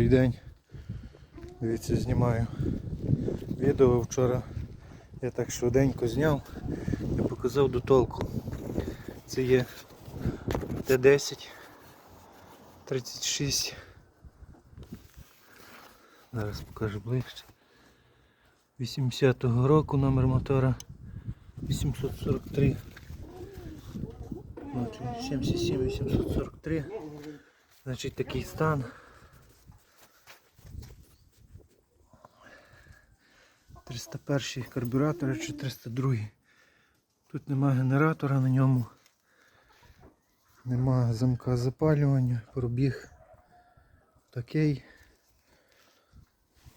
Добрий день. Дивіться, знімаю відео вчора. Я так швиденько зняв і показав до толку. Це є Т10 36. Зараз покажу ближче. 80-го року номер мотора 843. 77 843. Значить такий стан. 301 карбюратор чи 302. Тут нема генератора на ньому. Нема замка запалювання, пробіг такий.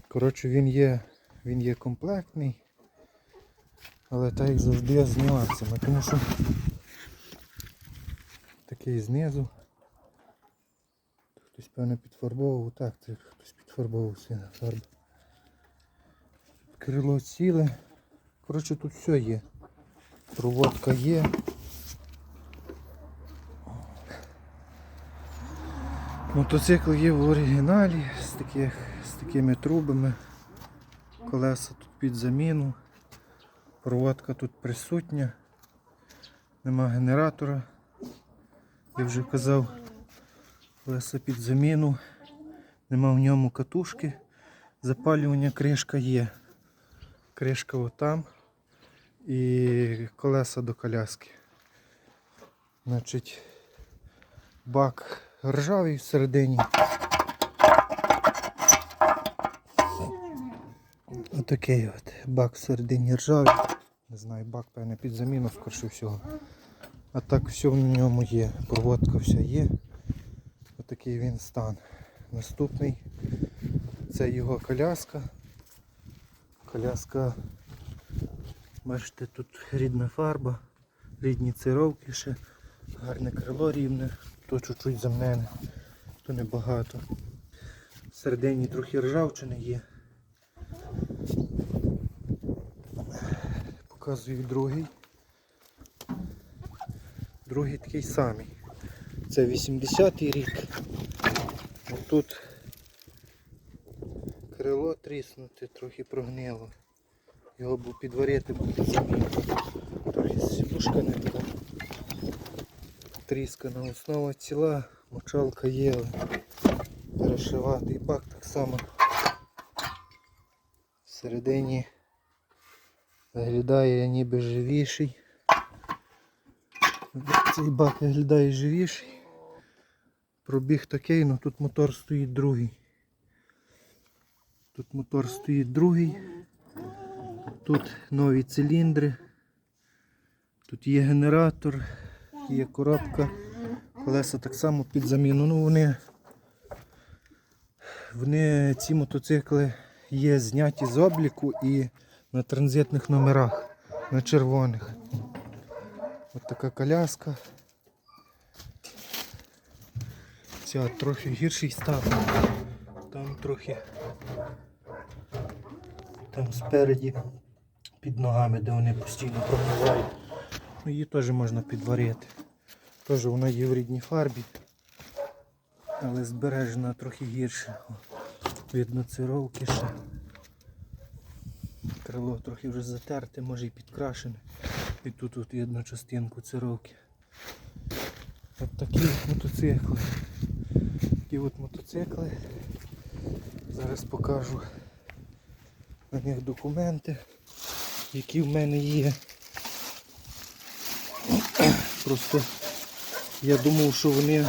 Коротше, він є, він є комплектний, але так як завжди з нюансами, тому що такий знизу. Хтось певно підфарбовував, так, це хтось підфарбовував сина фарбу. Крило ціле. Коротше тут все є. Проводка є. Мотоцикл є в оригіналі з, таких, з такими трубами. Колеса тут під заміну. Проводка тут присутня. Нема генератора. Я вже казав, колеса під заміну. Нема в ньому катушки. Запалювання кришка є. Кришка отам. І колеса до коляски. Значить, бак ржавий всередині. Отакий от бак всередині ржавий. Не знаю, бак, певне, під заміну, скорше всього. А так все в ньому є. Проводка вся є. Отакий він стан. Наступний це його коляска. Коляска, бачите, тут рідна фарба, рідні цировки ще, гарне крило рівне, то чуть-чуть замнене, то небагато. Всередині трохи ржавчини є. Показую другий. Другий такий самий. Це 80-й рік. Тут крило тріснуте, трохи прогнило. Його був підварити, замінити. Трохи сідушка не була. Тріскана основа ціла, мочалка є, перешивати. І бак так само всередині виглядає ніби живіший. Цей бак виглядає живіший. Пробіг такий, але тут мотор стоїть другий. Тут мотор стоїть другий. Тут нові циліндри. Тут є генератор, є коробка. Колеса так само під заміну. Ну вони, вони ці мотоцикли є зняті з обліку і на транзитних номерах, на червоних. Ось така коляска. Ця трохи гірший став. Там трохи там спереді під ногами, де вони постійно прогнивають. Ну, її теж можна підварити. Теж вона є в рідній фарбі, але збережена трохи гірше. О, Видно цировки ще. Крило трохи вже затерте, може і підкрашене. І тут от видно частинку цировки. От такі мотоцикли. Такі от мотоцикли. Зараз покажу на них документи, які в мене є. Просто я думав, що вони,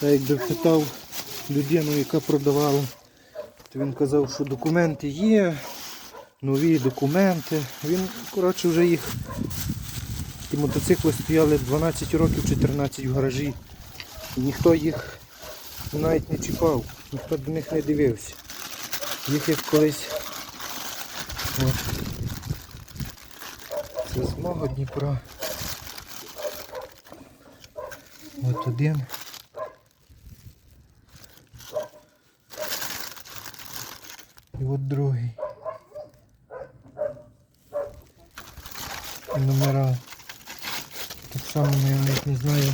так якби питав людину, яка продавала, то він казав, що документи є, нові документи. Він, коротше, вже їх, ті мотоцикли стояли 12 років, 14 в гаражі. І ніхто їх навіть не чіпав, ніхто до них не дивився. Їх як колись от, це з мого Дніпра. От один. І от другий. Номера. Так само я навіть не знаю,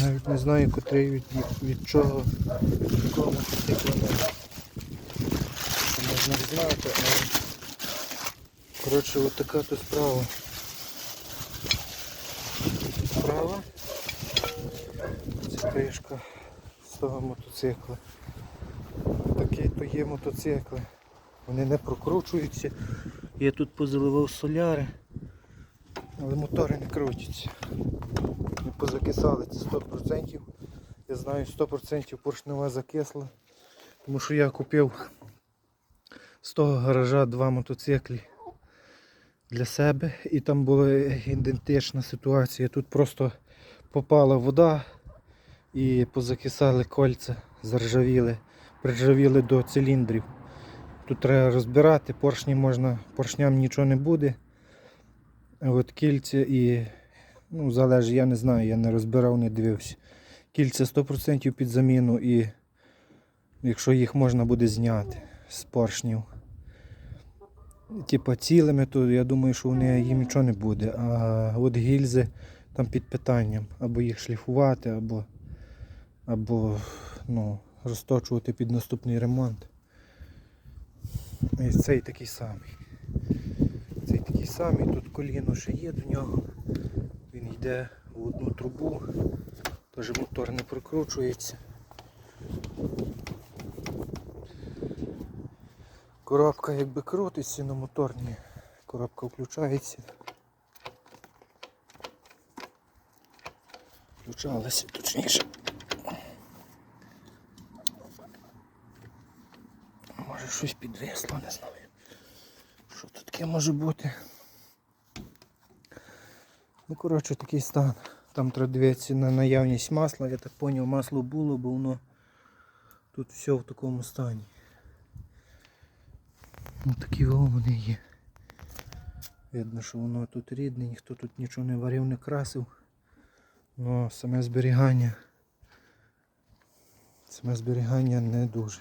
Навіть не знаю, котрий від, від, чого, якого мотоцикла можна знати, але коротше от така то справа. Справа. Це кришка з того мотоцикла. Такі то є мотоцикли. Вони не прокручуються. Я тут позаливав соляри, але мотори не крутяться. Не позакисали це 100%. Я знаю 100% поршнева закисла. Тому що я купив з того гаража два мотоциклі для себе і там була ідентична ситуація. Тут просто попала вода і позакисали кольця, заржавіли, приржавіли до циліндрів. Тут треба розбирати, поршні можна, поршням нічого не буде. От кільця і, ну, залежить, я не знаю, я не розбирав, не дивився. Кільця 100% під заміну і якщо їх можна буде зняти з поршнів. Типа цілими, то я думаю, що вони їм нічого не буде. А от гільзи там під питанням. Або їх шліфувати, або, або ну, розточувати під наступний ремонт. І цей такий самий. Цей такий самий, тут коліно ще є до нього. Йде в одну трубу, теж мотор не прокручується. Коробка якби крутиться, але мотор ні. Коробка включається. Включалася точніше. Може щось підвисло, не знаю. Що тут таке може бути? Ну, коротше, такий стан. Там треба дивитися на наявність масла. Я так зрозумів, масло було, бо воно тут все в такому стані. Ну такі вони є. Видно, що воно тут рідне, ніхто тут нічого не варив, не красив. Ну саме зберігання. Саме зберігання не дуже.